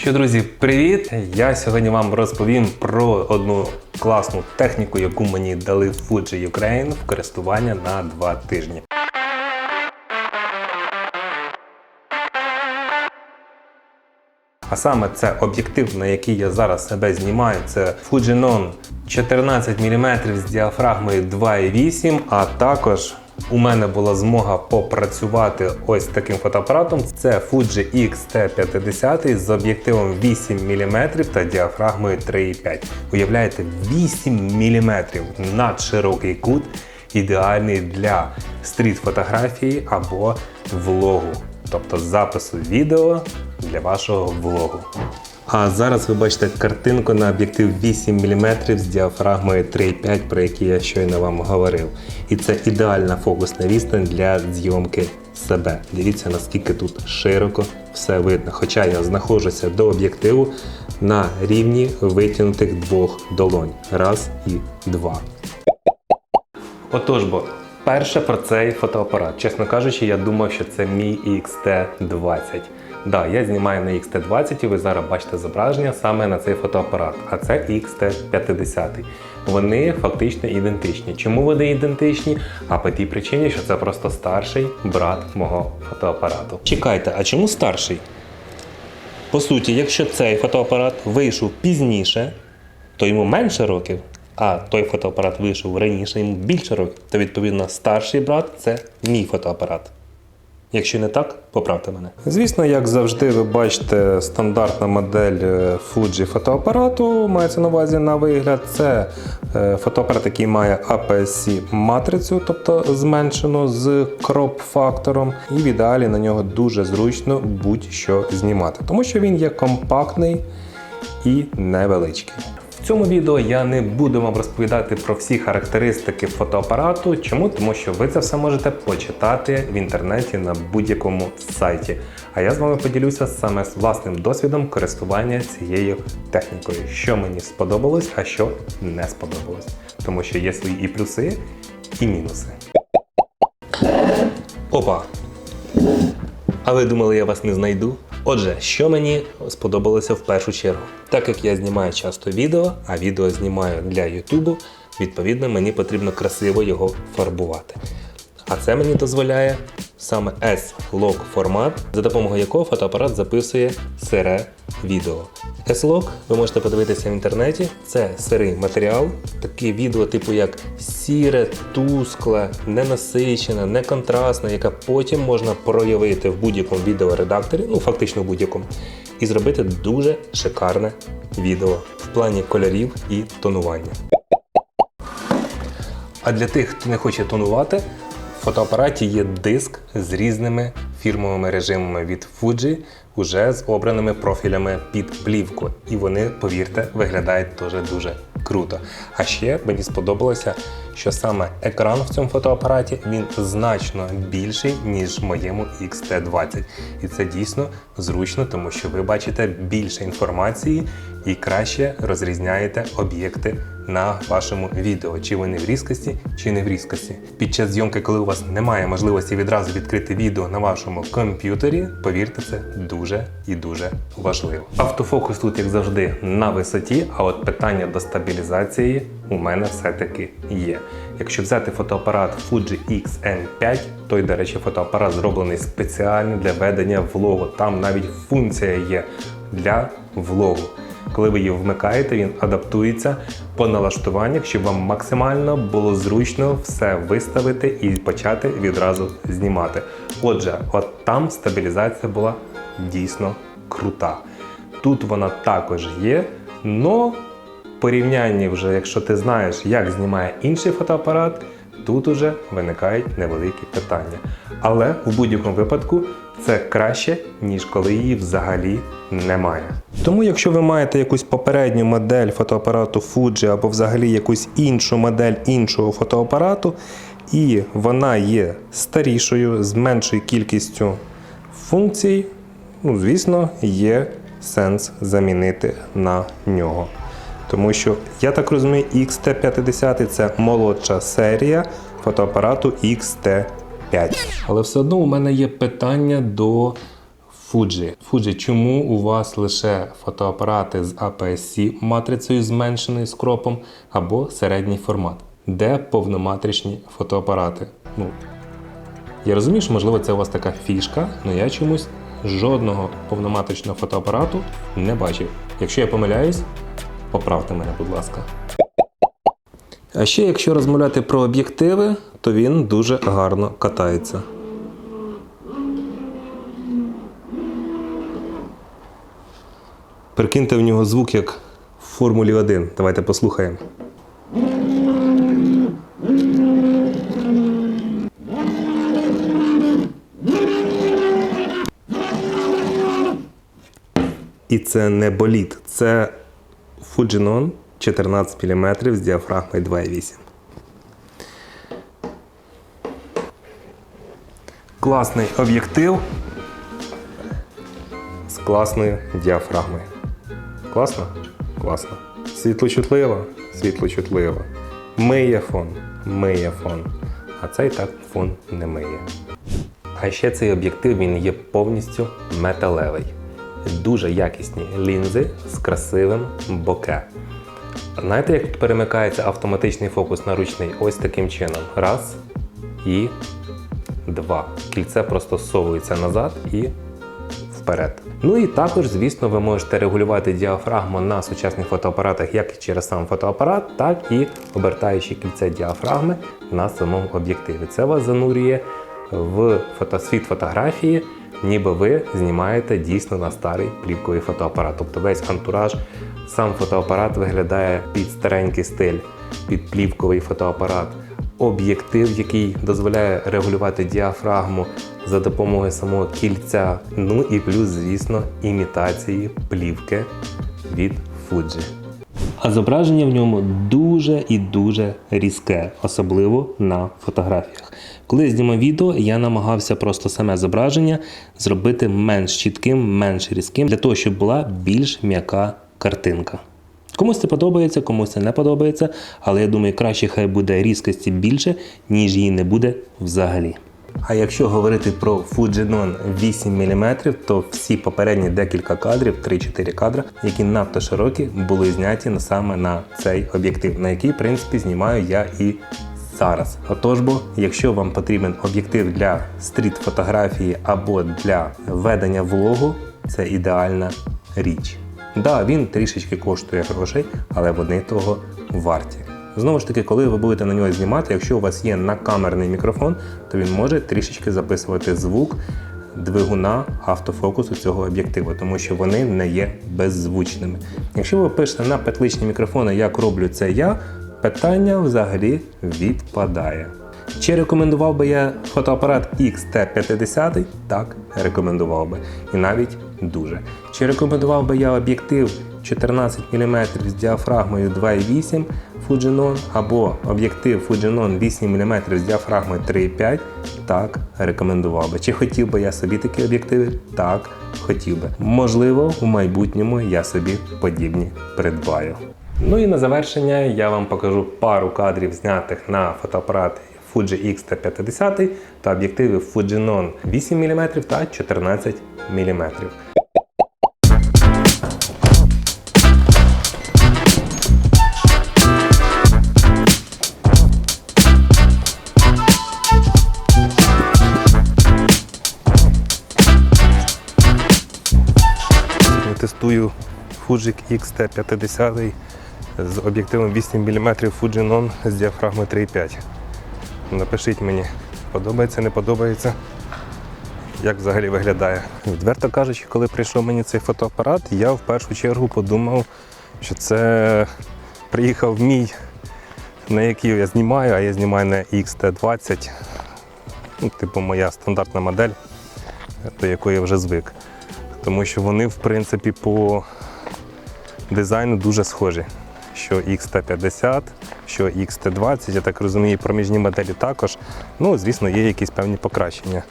Що, друзі, привіт! Я сьогодні вам розповім про одну класну техніку, яку мені дали Fuji Ukraine в користування на два тижні. А саме це об'єктив, на який я зараз себе знімаю. Це Fujinon 14 мм з діафрагмою 2,8, а також у мене була змога попрацювати ось таким фотоапаратом. Це Fuji X-T50 з об'єктивом 8 мм та діафрагмою 3,5. Уявляєте, 8 мм надширокий кут, ідеальний для стріт-фотографії або влогу, тобто запису відео для вашого влогу. А зараз ви бачите картинку на об'єктив 8 мм з діафрагмою 3,5, про який я щойно вам говорив. І це ідеальна фокусна відстань для зйомки себе. Дивіться, наскільки тут широко все видно. Хоча я знаходжуся до об'єктиву на рівні витягнутих двох долонь. Раз і два. Отож бо, перше про цей фотоапарат. Чесно кажучи, я думав, що це мій XT20. Да, я знімаю на XT20 і ви зараз бачите зображення саме на цей фотоапарат, а це XT50. Вони фактично ідентичні. Чому вони ідентичні? А по тій причині, що це просто старший брат мого фотоапарату. Чекайте, а чому старший? По суті, якщо цей фотоапарат вийшов пізніше, то йому менше років, а той фотоапарат вийшов раніше, йому більше років, то відповідно старший брат це мій фотоапарат. Якщо не так, поправте мене. Звісно, як завжди, ви бачите стандартна модель е, Fuji фотоапарату, мається на увазі на вигляд. Це е, фотоапарат, який має APS-C матрицю, тобто зменшену з кроп-фактором, і в ідеалі на нього дуже зручно будь-що знімати, тому що він є компактний і невеличкий. В цьому відео я не буду вам розповідати про всі характеристики фотоапарату. Чому? Тому що ви це все можете почитати в інтернеті на будь-якому сайті. А я з вами поділюся саме з власним досвідом користування цією технікою, що мені сподобалось, а що не сподобалось. Тому що є свої і плюси, і мінуси. Опа! А ви думали, я вас не знайду? Отже, що мені сподобалося в першу чергу? Так як я знімаю часто відео, а відео знімаю для Ютубу, відповідно, мені потрібно красиво його фарбувати. А це мені дозволяє саме S-Log формат, за допомогою якого фотоапарат записує сире відео. S-Log ви можете подивитися в інтернеті. Це сирий матеріал, таке відео, типу як сіре, тускле, ненасичене, неконтрастне, яке потім можна проявити в будь-якому відеоредакторі, ну фактично в будь-якому, і зробити дуже шикарне відео в плані кольорів і тонування. А для тих, хто не хоче тонувати, фотоапараті є диск з різними фірмовими режимами від Fuji, уже з обраними профілями під плівку. І вони, повірте, виглядають дуже дуже круто. А ще мені сподобалося, що саме екран в цьому фотоапараті він значно більший, ніж в моєму XT20. І це дійсно зручно, тому що ви бачите більше інформації і краще розрізняєте об'єкти на вашому відео, чи вони в різкості, чи не в різкості. Під час зйомки, коли у вас немає можливості відразу відкрити відео на вашому комп'ютері, повірте, це дуже і дуже важливо. Автофокус тут, як завжди, на висоті, а от питання до стабілізації у мене все-таки є. Якщо взяти фотоапарат Fuji XM5, той, до речі, фотоапарат зроблений спеціально для ведення влогу. Там навіть функція є для влогу. Коли ви її вмикаєте, він адаптується по налаштуваннях, щоб вам максимально було зручно все виставити і почати відразу знімати. Отже, от там стабілізація була дійсно крута. Тут вона також є, але порівнянні вже, якщо ти знаєш, як знімає інший фотоапарат, тут уже виникають невеликі питання. Але в будь-якому випадку це краще, ніж коли її взагалі немає. Тому, якщо ви маєте якусь попередню модель фотоапарату Fuji або взагалі якусь іншу модель іншого фотоапарату, і вона є старішою з меншою кількістю функцій, ну, звісно, є сенс замінити на нього. Тому що, я так розумію, XT50 це молодша серія фотоапарату XT5. Але все одно у мене є питання до Fuji. Fuji, чому у вас лише фотоапарати з APS-C матрицею зменшений з кропом або середній формат? Де повноматричні фотоапарати? Ну, я розумію, що можливо це у вас така фішка, але я чомусь жодного повноматричного фотоапарату не бачив. Якщо я помиляюсь, поправте мене, будь ласка. А ще, якщо розмовляти про об'єктиви, то він дуже гарно катається. Прикиньте в нього звук як в Формулі 1. Давайте послухаємо. І це не боліт, це Fujinon 14 мм з діафрагмою 2,8. Класний об'єктив з класною діафрагмою. Класно? Класно. Світлочутлива? Світлочутлива. Миє фон, миє фон. А цей так фон не миє. А ще цей об'єктив він є повністю металевий. Дуже якісні лінзи з красивим боке. Знаєте, як тут перемикається автоматичний фокус на ручний ось таким чином. Раз і два. Кільце просто зсовується назад і вперед. Ну і також, звісно, ви можете регулювати діафрагму на сучасних фотоапаратах як через сам фотоапарат, так і обертаючи кільце діафрагми на самому об'єктиві. Це вас занурює в фотосвіт фотографії, ніби ви знімаєте дійсно на старий плівковий фотоапарат. Тобто весь антураж, сам фотоапарат виглядає під старенький стиль, під плівковий фотоапарат. Об'єктив, який дозволяє регулювати діафрагму за допомогою самого кільця. Ну і плюс, звісно, імітації плівки від Fuji. А зображення в ньому дуже і дуже різке, особливо на фотографіях. Коли я знімав відео, я намагався просто саме зображення зробити менш чітким, менш різким, для того, щоб була більш м'яка картинка. Комусь це подобається, комусь це не подобається, але я думаю, краще хай буде різкості більше, ніж її не буде взагалі. А якщо говорити про Fujinon 8 мм, то всі попередні декілька кадрів, 3-4 кадри, які надто широкі, були зняті саме на цей об'єктив, на який, в принципі, знімаю я і зараз. Отож бо, якщо вам потрібен об'єктив для стріт-фотографії або для ведення влогу, це ідеальна річ. Да, він трішечки коштує грошей, але вони того варті. Знову ж таки, коли ви будете на нього знімати, якщо у вас є накамерний мікрофон, то він може трішечки записувати звук двигуна автофокусу цього об'єктиву, тому що вони не є беззвучними. Якщо ви пишете на петличні мікрофони, як роблю це я, питання взагалі відпадає. Чи рекомендував би я фотоапарат XT50? Так, рекомендував би. І навіть дуже. Чи рекомендував би я об'єктив 14 мм з діафрагмою 2,8 Fujinon або об'єктив Fujinon 8 мм з діафрагмою 3,5? Так, рекомендував би. Чи хотів би я собі такі об'єктиви? Так, хотів би. Можливо, в майбутньому я собі подібні придбаю. Ну і на завершення я вам покажу пару кадрів знятих на фотоапарат Fuji X-T50 та об'єктиви Fujinon 8 мм та 14 мм. Тестую Fuji X-T50 з об'єктивом 8 мм Fujinon з діафрагмою 3,5. Напишіть мені, подобається, не подобається, як взагалі виглядає. Відверто кажучи, коли прийшов мені цей фотоапарат, я в першу чергу подумав, що це приїхав мій, на який я знімаю, а я знімаю на XT20, ну, типу моя стандартна модель, до якої я вже звик. Тому що вони, в принципі, по дизайну дуже схожі. Що XT50, що XT20, я так розумію, проміжні моделі також. Ну, звісно, є якісь певні покращення.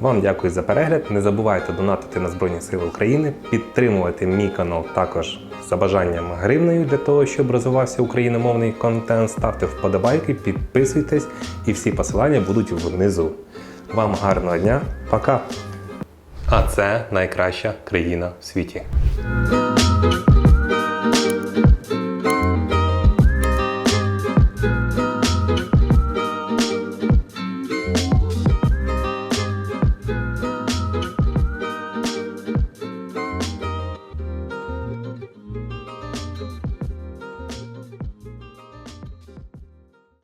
Вам дякую за перегляд. Не забувайте донатити на Збройні Сили України, підтримувати мій канал також за бажанням гривнею для того, щоб розвивався україномовний контент. Ставте вподобайки, підписуйтесь і всі посилання будуть внизу. Вам гарного дня, пока! А це найкраща країна в світі.